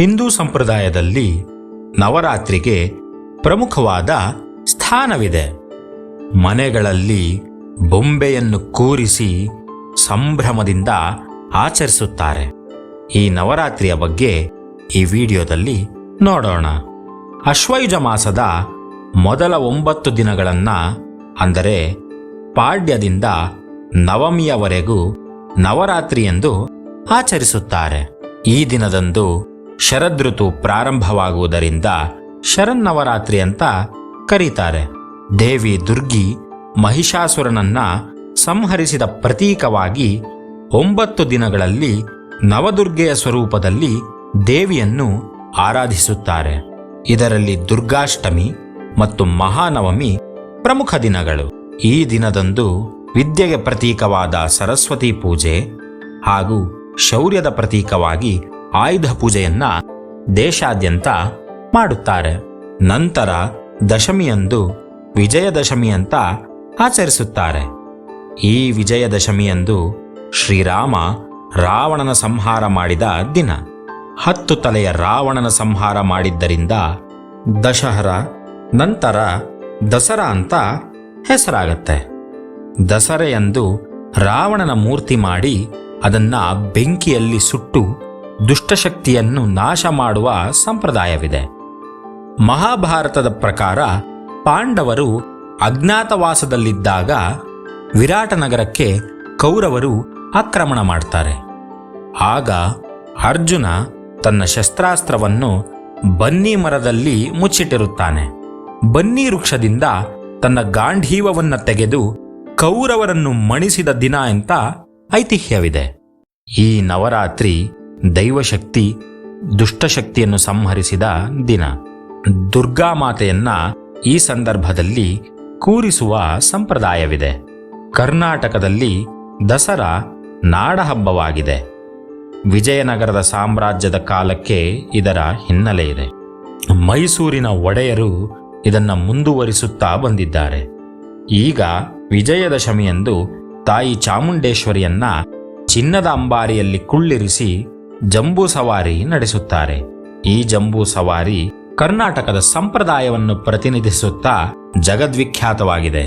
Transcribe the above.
ಹಿಂದೂ ಸಂಪ್ರದಾಯದಲ್ಲಿ ನವರಾತ್ರಿಗೆ ಪ್ರಮುಖವಾದ ಸ್ಥಾನವಿದೆ. ಮನೆಗಳಲ್ಲಿ ಬೊಂಬೆಯನ್ನು ಕೂರಿಸಿ ಸಂಭ್ರಮದಿಂದ ಆಚರಿಸುತ್ತಾರೆ. ಈ ನವರಾತ್ರಿಯ ಬಗ್ಗೆ ಈ ವಿಡಿಯೋದಲ್ಲಿ ನೋಡೋಣ. ಅಶ್ವಯುಜ ಮಾಸದ ಮೊದಲ ಒಂಬತ್ತು ದಿನಗಳನ್ನು, ಅಂದರೆ ಪಾಡ್ಯದಿಂದ ನವಮಿಯವರೆಗೂ ನವರಾತ್ರಿ ಎಂದು ಆಚರಿಸುತ್ತಾರೆ. ಈ ದಿನದಂದು ಶರದೃತು ಪ್ರಾರಂಭವಾಗುವುದರಿಂದ ಶರನ್ನವರಾತ್ರಿ ಅಂತ ಕರೀತಾರೆ. ದೇವಿ ದುರ್ಗಿ ಮಹಿಷಾಸುರನನ್ನ ಸಂಹರಿಸಿದ ಪ್ರತೀಕವಾಗಿ ಒಂಬತ್ತು ದಿನಗಳಲ್ಲಿ ನವದುರ್ಗೆಯ ಸ್ವರೂಪದಲ್ಲಿ ದೇವಿಯನ್ನು ಆರಾಧಿಸುತ್ತಾರೆ. ಇದರಲ್ಲಿ ದುರ್ಗಾಷ್ಟಮಿ ಮತ್ತು ಮಹಾನವಮಿ ಪ್ರಮುಖ ದಿನಗಳು. ಈ ದಿನದಂದು ವಿದ್ಯೆಗೆ ಪ್ರತೀಕವಾದ ಸರಸ್ವತಿ ಪೂಜೆ ಹಾಗೂ ಶೌರ್ಯದ ಪ್ರತೀಕವಾಗಿ ಆಯುಧ ಪೂಜೆಯನ್ನ ದೇಶಾದ್ಯಂತ ಮಾಡುತ್ತಾರೆ. ನಂತರ ದಶಮಿಯಂದು ವಿಜಯದಶಮಿ ಅಂತ ಆಚರಿಸುತ್ತಾರೆ. ಈ ವಿಜಯದಶಮಿಯಂದು ಶ್ರೀರಾಮ ರಾವಣನ ಸಂಹಾರ ಮಾಡಿದ ದಿನ. ಹತ್ತು ತಲೆಯ ರಾವಣನ ಸಂಹಾರ ಮಾಡಿದ್ದರಿಂದ ದಶಹರ, ನಂತರ ದಸರಾ ಅಂತ ಹೆಸರಾಗತ್ತೆ. ದಸರೆಯಂದು ರಾವಣನ ಮೂರ್ತಿ ಮಾಡಿ ಅದನ್ನ ಬೆಂಕಿಯಲ್ಲಿ ಸುಟ್ಟು ದುಷ್ಟಶಕ್ತಿಯನ್ನು ನಾಶ ಮಾಡುವ ಸಂಪ್ರದಾಯವಿದೆ. ಮಹಾಭಾರತದ ಪ್ರಕಾರ ಪಾಂಡವರು ಅಜ್ಞಾತವಾಸದಲ್ಲಿದ್ದಾಗ ವಿರಾಟನಗರಕ್ಕೆ ಕೌರವರು ಆಕ್ರಮಣ ಮಾಡ್ತಾರೆ. ಆಗ ಅರ್ಜುನ ತನ್ನ ಶಸ್ತ್ರಾಸ್ತ್ರವನ್ನು ಬನ್ನಿ ಮರದಲ್ಲಿ ಮುಚ್ಚಿಟ್ಟಿರುತ್ತಾನೆ. ಬನ್ನಿ ವೃಕ್ಷದಿಂದ ತನ್ನ ಗಾಂಢೀವವನ್ನು ತೆಗೆದು ಕೌರವರನ್ನು ಮಣಿಸಿದ ದಿನ ಅಂತ ಐತಿಹ್ಯವಿದೆ. ಈ ನವರಾತ್ರಿ ದೈವಶಕ್ತಿ, ದುಷ್ಟಶಕ್ತಿಯನ್ನು ಸಂಹರಿಸಿದ ದಿನ. ದುರ್ಗಾ ಮಾತೆಯನ್ನ ಈ ಸಂದರ್ಭದಲ್ಲಿ ಕೂರಿಸುವ ಸಂಪ್ರದಾಯವಿದೆ. ಕರ್ನಾಟಕದಲ್ಲಿ ದಸರಾ ನಾಡಹಬ್ಬವಾಗಿದೆ. ವಿಜಯನಗರದ ಸಾಮ್ರಾಜ್ಯದ ಕಾಲಕ್ಕೆ ಇದರ ಹಿನ್ನೆಲೆಯಿದೆ ಮೈಸೂರಿನ ಒಡೆಯರು ಇದನ್ನು ಮುಂದುವರಿಸುತ್ತಾ ಬಂದಿದ್ದಾರೆ. ಈಗ ವಿಜಯದಶಮಿಯಂದು ತಾಯಿ ಚಾಮುಂಡೇಶ್ವರಿಯನ್ನ ಚಿನ್ನದ ಅಂಬಾರಿಯಲ್ಲಿ ಕುಳ್ಳಿರಿಸಿ ಜಂಬೂ ಸವಾರಿ ನಡೆಸುತ್ತಾರೆ. ಈ ಜಂಬೂ ಸವಾರಿ ಕರ್ನಾಟಕದ ಸಂಪ್ರದಾಯವನ್ನು ಪ್ರತಿನಿಧಿಸುತ್ತಾ ಜಗದ್ವಿಖ್ಯಾತವಾಗಿದೆ.